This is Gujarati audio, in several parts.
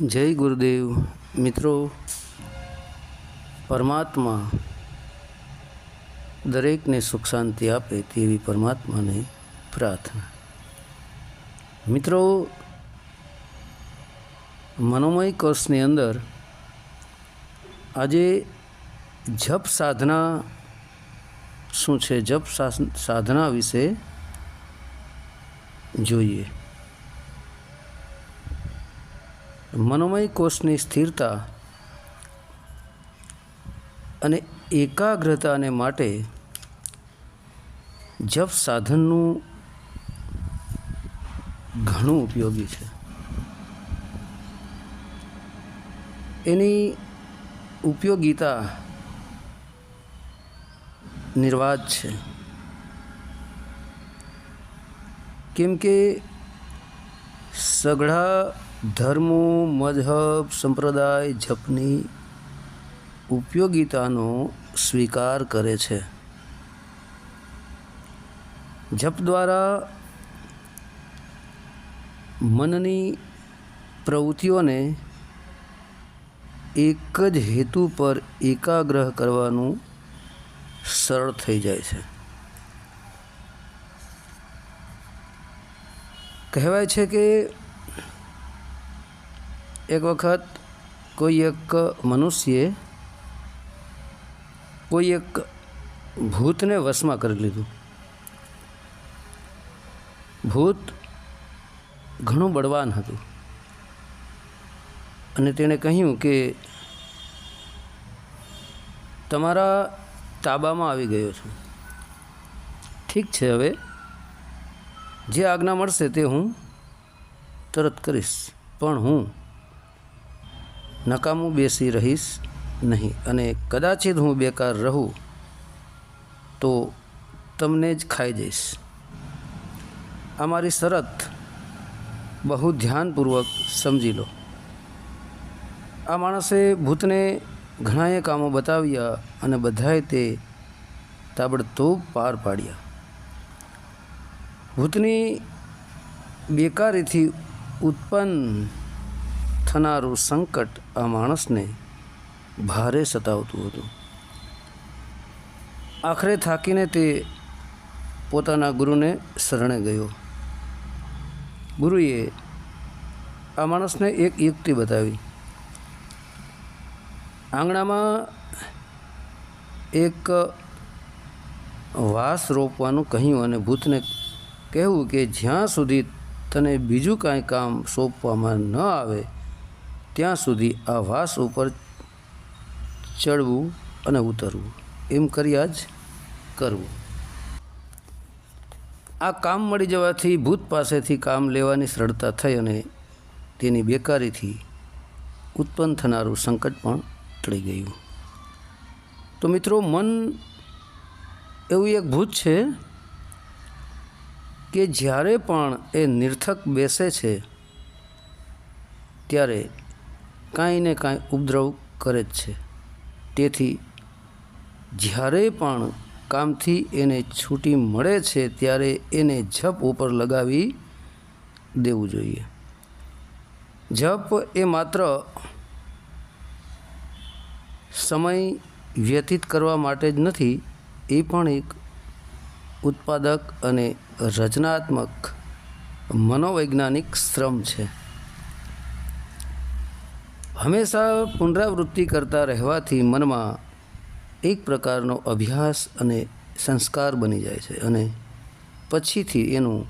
જય ગુરુદેવ. મિત્રો, પરમાત્મા દરેકને સુખ શાંતિ આપે તેવી પરમાત્માને પ્રાર્થના. મિત્રો, મનોમય કોર્સની અંદર આજે જપ સાધના શું છે? જપ સાધના વિશે જોઈએ. મનોમય કોષની સ્થિરતા અને એકાગ્રતાને માટે જપ સાધનનું ઘણું ઉપયોગી છે. એની ઉપયોગિતા નિર્વાત છે. કેમ કે સઘળા ધર્મો મજહબ સંપ્રદાય, જપની ઉપયોગિતાનો સ્વીકાર કરે છે. જપ દ્વારા મનની પ્રવૃત્તિઓને એક જ હેતુ પર એકાગ્ર કરવાનું સરળ થઈ જાય છે. કહેવાય છે કે એક વખત કોઈ એક મનુષ્યે કોઈ એક ભૂતને વશમાં કરી લીધું ભૂત ઘણું બળવાન હતું અને તેણે કહ્યું કે તમારા તાબામાં આવી ગયો છું ઠીક છે હવે જે આજ્ઞા મળશે તે હું તરત કરીશ પણ હું નકામું બેસી રહીશ નહીં. અને કદાચિત હું બેકાર રહું તો તમને જ ખાઈ જઈશ. આ મારી શરત બહુ ધ્યાનપૂર્વક સમજી લો. આ માણસે ભૂતને ઘણાએ કામો બતાવ્યા અને બધાએ તે તાબડતોબ પાર પાડ્યા. ભૂતની બેકારીથી ઉત્પન્ન થનારું સંકટ આ માણસને ભારે સતાવતું હતું. આખરે થાકીને તે પોતાના ગુરુને શરણે ગયો. ગુરુએ આ માણસને એક યુક્તિ બતાવી. આંગણામાં એક વાસ રોપવાનું કહ્યું અને ભૂતને કહેવું કે જ્યાં સુધી તને બીજું કાંઈ કામ સોંપવામાં ન આવે ત્યાં સુધી આ વાસ ઉપર ચડવું અને ઉતરવું. એમ કર્યા જ કરવું. આ કામ મળી જવાથી ભૂત પાસેથી કામ લેવાની સરળતા થઈ અને તેની બેકારીથી ઉત્પન્ન થનારું સંકટ પણ ટળી ગયું. તો મિત્રો, મન એવું એક ભૂત છે કે જ્યારે પણ એ નિર્થક બેસે છે, ત્યારે કાંઈ ને કાંઈ ઉપદ્રવ કરે જ છે. તેથી જ્યારે પણ કામથી એને છૂટી મળે છે, ત્યારે એને જપ ઉપર લગાવી દેવું જોઈએ. જપ એ માત્ર સમય વ્યતીત કરવા માટે જ નથી, એ પણ એક ઉત્પાદક અને રચનાત્મક મનોવૈજ્ઞાનિક શ્રમ છે. હંમેશા પુનરાવૃત્તિ કરતા રહેવાથી મનમાં એક પ્રકારનો અભ્યાસ અને સંસ્કાર બની જાય છે અને પછીથી એનું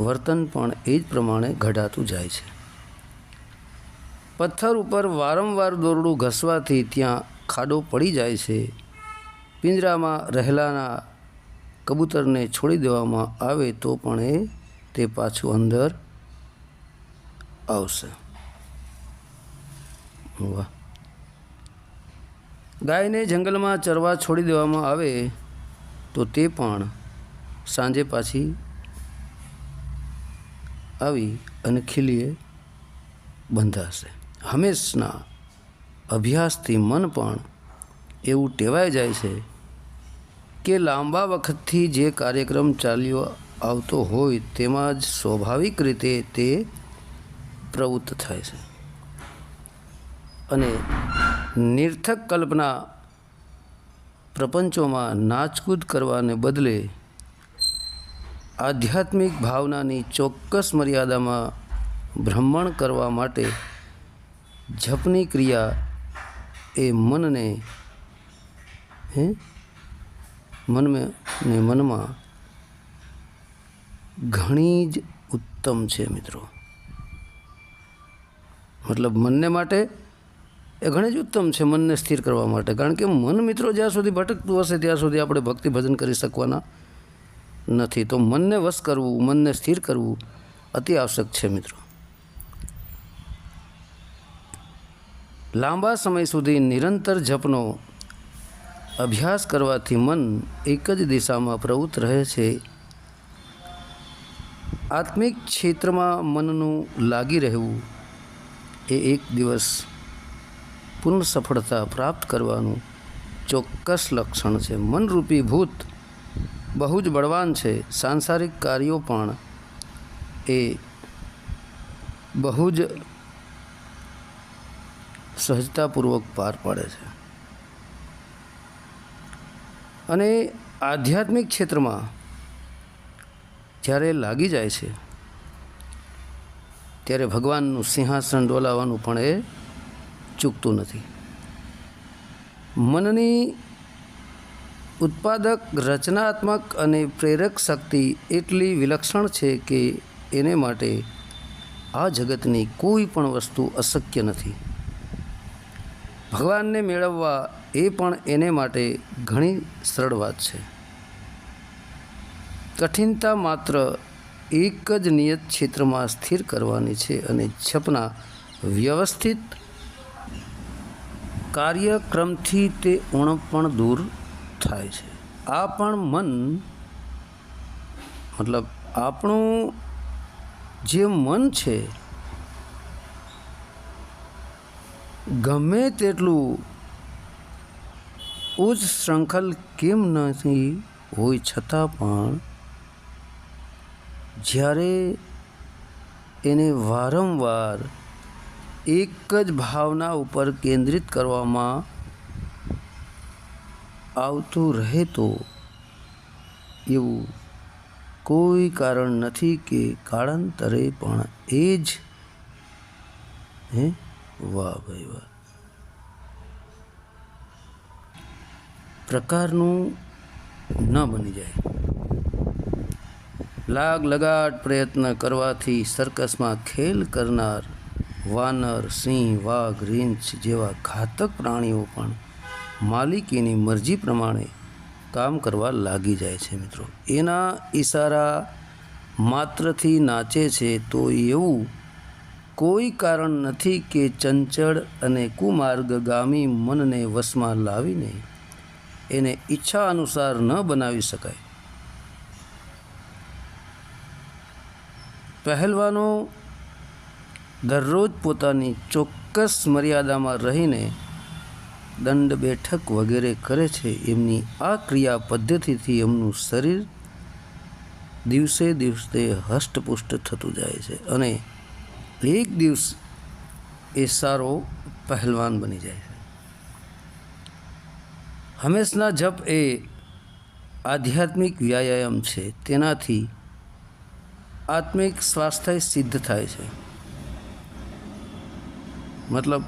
વર્તન પણ એ જ પ્રમાણે ઘડાતું જાય છે. પથ્થર ઉપર વારંવાર દોરડું ઘસવાથી ત્યાં ખાડો પડી જાય છે. પિંજરામાં રહેલાના કબૂતરને છોડી દેવામાં આવે તો પણ એ તે પાછું અંદર આવશે. વાહ ગાયને જંગલમાં ચરવા છોડી દેવામાં આવે તો તે પણ સાંજે પાછી આવી અને ખીલીએ બંધાશે. હંમેશના અભ્યાસથી મન પણ એવું ટેવાઈ જાય છે કે લાંબા વખતથી જે કાર્યક્રમ ચાલ્યો આવતો હોય તેમાં જ સ્વાભાવિક રીતે તે પ્રવૃત્ત થાય છે. અને નિર્થક કલ્પના પ્રપંચોમાં નાચકૂદ કરવાને બદલે આધ્યાત્મિક ભાવનાની ચોક્કસ મર્યાદામાં ભ્રમણ કરવા માટે જપની ક્રિયા એ મનને, હે? મનમાં ને મનમાં ઘણી જ ઉત્તમ છે મિત્રો. મતલબ મનને માટે એ ઘણી જ ઉત્તમ છે મનને સ્થિર કરવા માટે. કારણ કે મન મિત્રો જ્યાં સુધી ભટકતું હશે, ત્યાં સુધી આપણે ભક્તિ ભજન કરી શકવાના નથી. તો મનને વશ કરવું, મનને સ્થિર કરવું અતિ આવશ્યક છે મિત્રો. લાંબા સમય સુધી નિરંતર જપનો અભ્યાસ કરવાથી મન એક જ દિશામાં પ્રવૃત્ત રહે છે. આત્મિક ક્ષેત્રમાં મનનું લાગી રહેવું એ એક દિવસ પૂર્ણ સફળતા પ્રાપ્ત કરવાનું ચોક્કસ લક્ષણ છે. મનરૂપી ભૂત બહુ જ બળવાન છે. સાંસારિક કાર્યો પણ એ બહુ જ સહજતાપૂર્વક પાર પાડે છે. અને આધ્યાત્મિક ક્ષેત્રમાં જ્યારે લાગી જાય છે, ત્યારે ભગવાનનું સિંહાસન ડોલાવાનું પણ એ ચૂકતું નથી. મનની ઉત્પાદક રચનાત્મક અને પ્રેરક શક્તિ એટલી વિલક્ષણ છે કે એને માટે આ જગતની કોઈ પણ વસ્તુ અશક્ય નથી. ભગવાનને મેળવવા એ પણ એને માટે ઘણી સરળ વાત છે. કઠિનતા માત્ર એક જ નિયત ક્ષેત્રમાં સ્થિર કરવાની છે અને છપના વ્યવસ્થિત કાર્યક્રમથી તે ઉણપ પણ દૂર થાય છે. આ પણ મન, મતલબ આપણું જે મન છે, ગમે તેટલું ઉચ્ચ શૃંખલ કેમ નથી હોય છતાં પણ જ્યારે એને વારંવાર એક જ ભાવના ઉપર કેન્દ્રિત કરવામાં આવતું રહે તો એવું કોઈ કારણ નથી કે કાળાંતરે પણ એ જ, હે? વાહ ભાઈ વાહ. પ્રકારનું ન બની જાય. લાગ લગાટ પ્રયત્ન કરવાથી સર્કસમાં ખેલ કરનાર વાનર, સિંહ, વાઘ, રીંછ જેવા ઘાતક પ્રાણીઓ પણ માલિકીની મરજી પ્રમાણે કામ કરવા લાગી જાય છે મિત્રો. એના ઈશારા માત્રથી નાચે છે તો એવું કોઈ કારણ નથી કે ચંચળ અને કુમાર્ગગામી મનને વશમાં લાવીને એને ઈચ્છા અનુસાર ન બનાવી શકાય. પહેલવાનો દરરોજ પોતાની ચોક્કસ મર્યાદામાં રહીને દંડ બેઠક વગેરે કરે છે, એમની આ ક્રિયા પદ્ધતિથી એમનું શરીર દિવસે દિવસે હષ્ટપુષ્ટ થતું જાય છે અને એક દિવસ એ સારો પહેલવાન બની જાય છે. હંમેશના જપ એ આધ્યાત્મિક વ્યાયામ છે, તેનાથી આત્મિક સ્વાસ્થ્ય સિદ્ધ થાય છે. મતલબ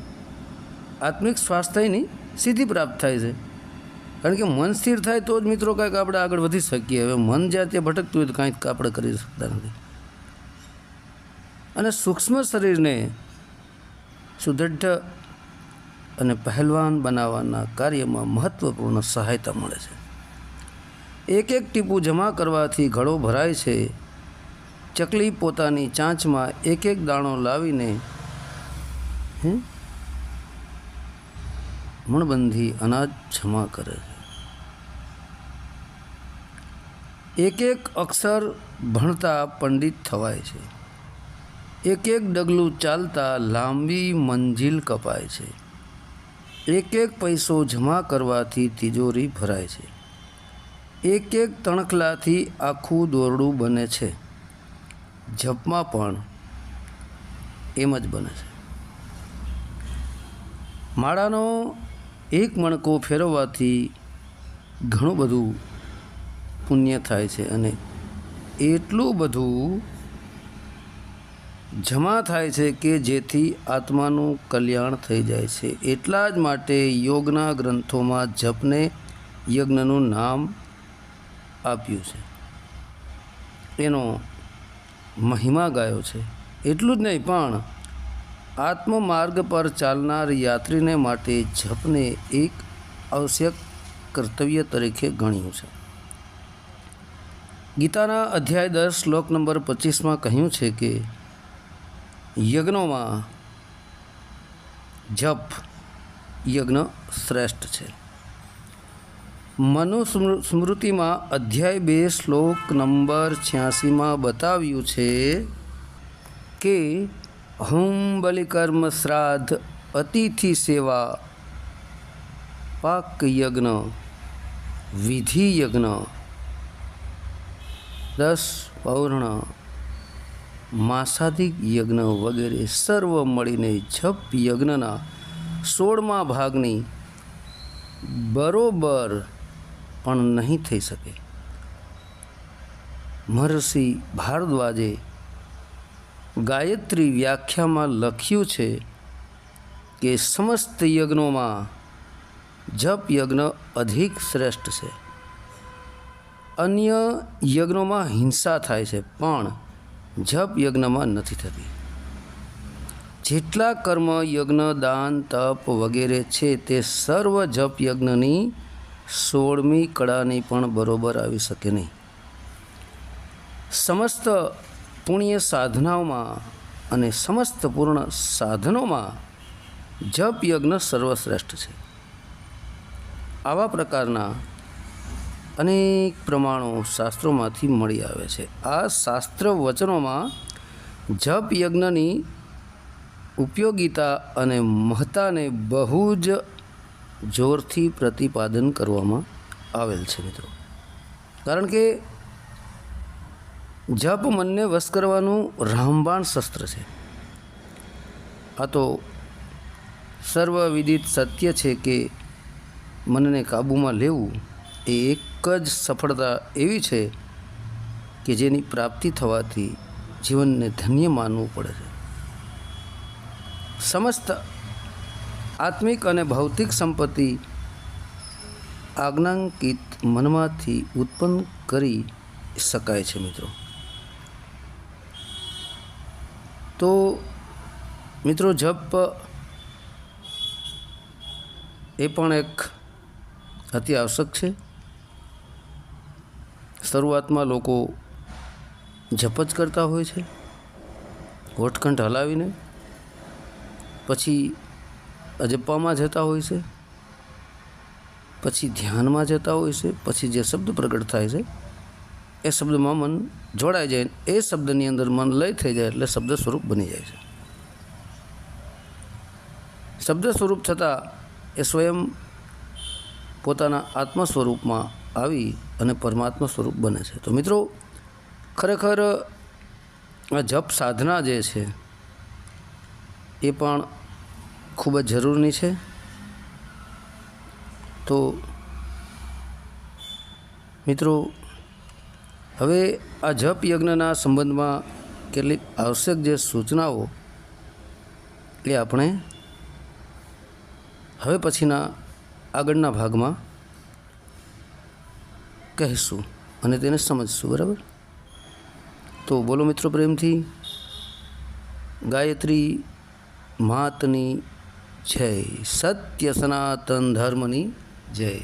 આત્મિક સ્વાસ્થ્યની સિદ્ધિ પ્રાપ્ત થાય છે. કારણ કે મન સ્થિર થાય તો જ મિત્રો કાંઈક આપણે આગળ વધી શકીએ. હવે મન જ્યાં ત્યાં ભટકતું હોય તો કાંઈક આપણે કરી શકતા નથી. અને સૂક્ષ્મ શરીરને સુદૃઢ અને પહેલવાન બનાવવાના કાર્યમાં મહત્ત્વપૂર્ણ સહાયતા મળે છે. એક એક ટીપું જમા કરવાથી ઘડો ભરાય છે. ચકલી પોતાની ચાંચમાં એક એક દાણો લાવીને મણબંધી અનાજ જમા કરે છે. એક એક અક્ષર ભણતા પંડિત થવાય છે. એક એક ડગલું ચાલતા લાંબી મંજિલ કપાય છે. એક એક પૈસો જમા કરવાથી તિજોરી ભરાય છે. એક એક તણખલાથી આખું દોરડું બને છે. જપમાં પણ એમ જ બને છે. માળાનો એક મણકો ફેરવવાથી ઘણું બધું પુણ્ય થાય છે અને એટલું બધું જમા થાય છે કે જેથી આત્માનું કલ્યાણ થઈ જાય છે. એટલા જ માટે યોગના ગ્રંથોમાં જપને યજ્ઞનું નામ આપ્યું છે. એનો મહિમા ગાયો છે. એટલું જ નહીં, પણ આત્મમાર્ગ પર ચાલનાર યાત્રીને માટે જપને એક આવશ્યક કર્તવ્ય તરીકે ગણ્યું છે. ગીતાના અધ્યાય દસ શ્લોક નંબર પચીસમાં કહ્યું છે કે, યજ્ઞોમાં જપ યજ્ઞ શ્રેષ્ઠ છે. મનુ સ્મૃ- સ્મૃતિમાં અધ્યાય બે શ્લોક નંબર છ્યાસીમાં બતાવ્યું છે કે હુમ બલિકર્મ શ્રાદ્ધ, અતિથિ સેવા, પાક યજ્ઞ, વિધિ યજ્ઞ, દસ પૌર્ણ માસાધિક યજ્ઞ વગેરે સર્વ મળીને જપ યજ્ઞના સોળમા ભાગની બરોબર પણ નહીં થઈ શકે. મહર્ષિ ભારદ્વાજે ગાયત્રી વ્યાખ્યામાં લખ્યું છે કે સમસ્ત યજ્ઞોમાં જપ યજ્ઞ અધિક શ્રેષ્ઠ છે. અન્ય યજ્ઞોમાં હિંસા થાય છે, પણ જપ યજ્ઞમાં નથી થતી. જેટલા કર્મ યજ્ઞ, દાન, તપ વગેરે છે તે સર્વ જપ યજ્ઞની સોળમી કળાની પણ બરોબર આવી શકે નહીં. સમસ્ત પુણ્ય સાધનાઓમાં અને સમસ્ત પૂર્ણ સાધનોમાં જપ યજ્ઞ સર્વશ્રેષ્ઠ છે. આવા પ્રકારના અનેક પ્રમાણો શાસ્ત્રોમાંથી મળી આવે છે. આ શાસ્ત્ર વચનોમાં જપ યજ્ઞની ઉપયોગિતા અને મહત્તાને બહુ જ જોરથી પ્રતિપાદન કરવામાં આવેલ છે મિત્રો. કારણ કે જપ મનને વશ કરવાનું રામબાણ શસ્ત્ર છે. આ તો સર્વવિદિત સત્ય છે કે મનને કાબૂમાં લેવું એ એક જ સફળતા એવી છે કે જેની પ્રાપ્તિ થવાથી જીવનને ધન્ય માનવું પડે છે. સમસ્ત આત્મિક અને ભૌતિક સંપત્તિ આજ્ઞાંકિત મનમાંથી ઉત્પન્ન કરી શકાય છે મિત્રો. તો મિત્રો જપ એ પણ એક અતિ આવશ્યક છે. શરૂઆતમાં લોકો જપ જ કરતા હોય છે. હોઠકંઠ હલાવીને પછી અજપ્પામાં જતા હોય છે. પછી ધ્યાનમાં જતા હોય છે. પછી જે શબ્દ પ્રગટ થાય છે એ શબ્દમાં મન જોડાઈ જાય એ શબ્દની અંદર મન લય થઈ જાય એટલે શબ્દ સ્વરૂપ બની જાય છે. શબ્દ સ્વરૂપ થતાં એ સ્વયં પોતાના આત્મ સ્વરૂપમાં આવી અને પરમાત્મા સ્વરૂપ બને છે. તો મિત્રો, ખરેખર આ જપ સાધના જે છે, એ પણ ખૂબ જ જરૂરની છે. તો મિત્રો હવે આ જપ યજ્ઞના સંબંધમાં કેટલીક આવશ્યક જે સૂચનાઓ એ આપણે હવે પછીના આગળના ભાગમાં કહીશું અને તેને સમજશું, બરાબર? તો બોલો મિત્રો પ્રેમથી, ગાયત્રી માતની જય, સત્ય સનાતન ધર્મની જય.